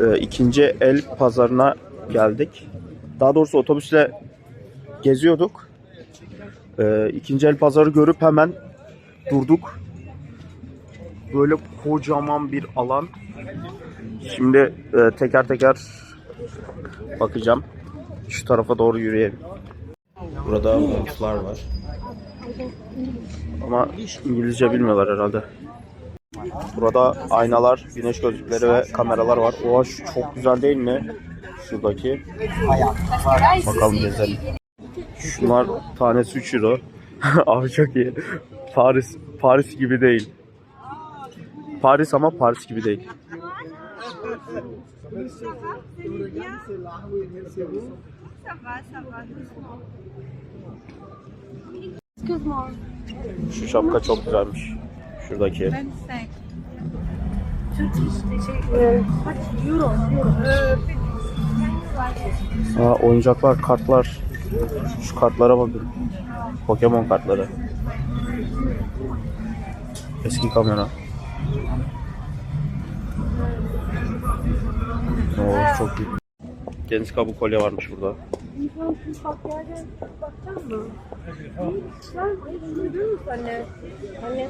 e, ikinci el pazarına geldik. Daha doğrusu otobüsle geziyorduk. E, ikinci el pazarı görüp hemen durduk. Böyle kocaman bir alan. Şimdi e, teker teker bakacağım. Şu tarafa doğru yürüyelim. Burada montlar var. Ama İngilizce bilmiyorlar herhalde. Burada aynalar, güneş gözlükleri ve kameralar var. Oha çok güzel değil mi? Şuradaki. Bakalım gezelim. Şunlar tanesi 3 euro. Abi çok iyi. Paris Paris gibi değil. Paris ama Paris gibi değil. Şu şapka çok güzelmiş. Şuradaki. 25. Şey, e, kaç euro? Euro. Aa, oyuncaklar, kartlar. Şu kartlara bakın. Pokemon kartları. Eski kamera. Oo, çok iyi. Deniz kabuğu kolye varmış burada. Mı? Sen anne? Anne.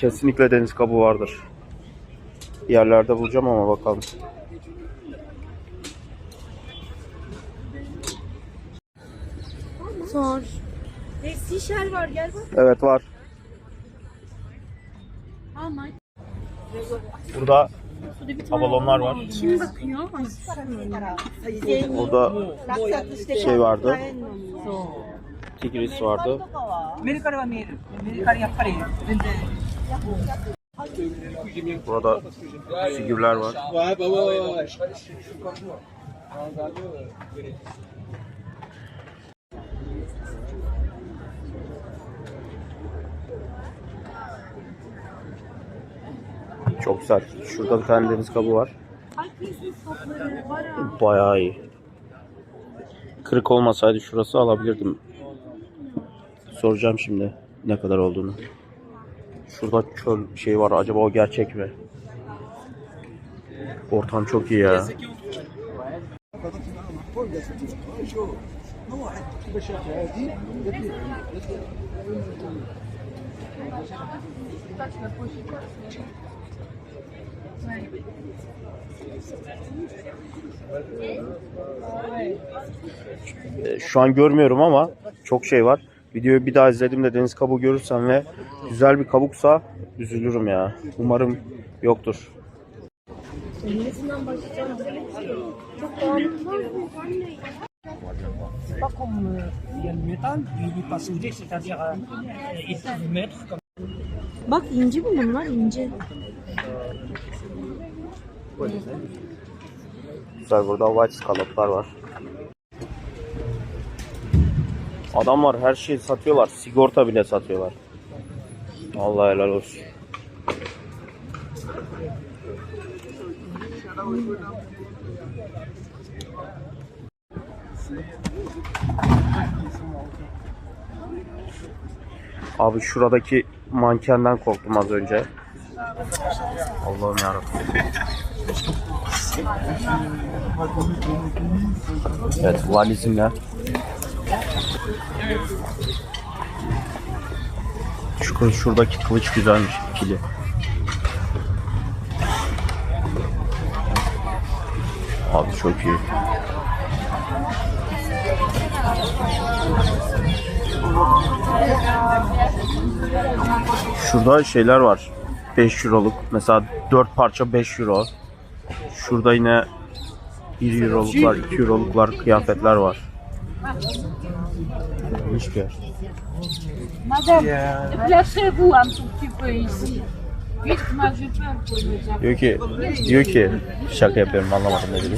Kesinlikle deniz kabuğu vardır. Bir yerlerde bulacağım ama bakalım. Sor. E, Sişel var gel bak. Evet var. Ama Burada Avalonlar var. kim bakıyor? Ay, Burada şey vardı. Tigris vardı. メルカリは見える。メルカリやっぱり全然。 Burada figürler var. Çok güzel. Şurada bir tane deniz kabuğu var. Bayağı iyi. Kırık olmasaydı şurası alabilirdim. Soracağım şimdi ne kadar olduğunu. Şurada çöl şey var. Acaba o gerçek mi? Ortam çok iyi ya. E, Şu an görmüyorum ama çok şey var. Videoyu bir daha izlediğimde deniz kabuğu görürsem ve güzel bir kabuksa üzülürüm ya. Umarım yoktur. Nesinden başlayacağım? Çok bağımlı var mı anne? C'est pas comme il y a le métal, il n'est pas soudé, c'est-à-dire il peut le mettre comme Bak inci bu bunlar inci. Güzel burada white scalloplar var. Adamlar her şeyi satıyorlar. Sigorta bile satıyorlar. Allah helal olsun. Abi şuradaki mankenden korktum az önce. Allah'ım yarabbim. Evet valizimle. Şu, şuradaki kılıç güzelmiş ikili. Abi çok iyi. Şurada şeyler var. 5 euroluk. Mesela 4 parça 5 euro. Şurada yine 1 euroluk var, 2 euroluk var, kıyafetler var. İlginç bir yer. Placez-vous un tout petit peu ici. Je. Diyor ki, diyor ki şaka yapıyorum anlamadım ne dedi.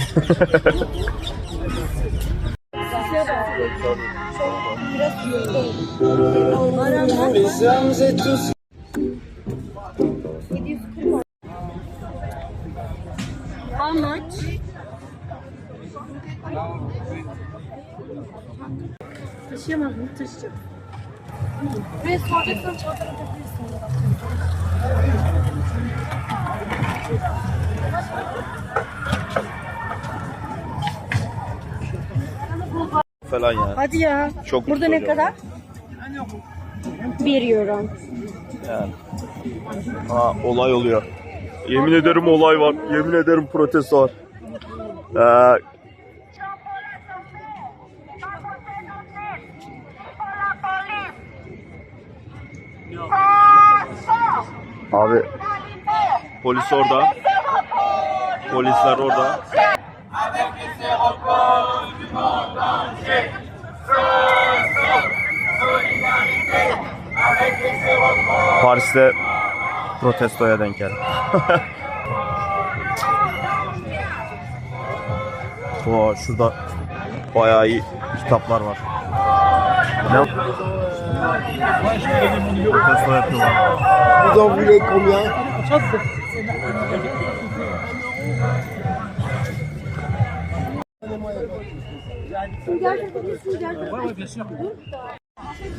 How much? Taşıyamaz mı? Taşıyacağım. Buraya soracaksan çantanı takabilirsin. Falan ya. Hadi ya. Çok Burada ne kadar? 1 euro. Yani. Ha, olay oluyor. Yemin ederim olay var. Yemin ederim protesto var. Ee, abi polis orada. Polisler orada. Paris'te protestoya denk geldim. Oo, şurada bayağı iyi kitaplar var. Ne? Protesto yapıyorlar. Vous en voulez combien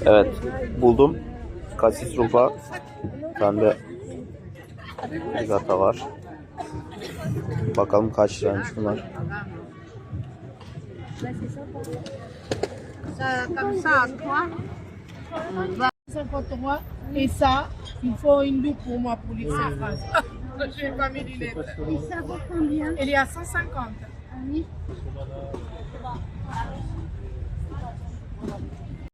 Evet, buldum. Kasis rufa. Bende rigata var. Bakalım kaç liraymış bunlar. comme ça à toi. 50 euros. Et ça, il faut une double pour moi pour les 100 francs. Je n'ai pas mis les lettres. Et ça vaut combien? Il est à 150.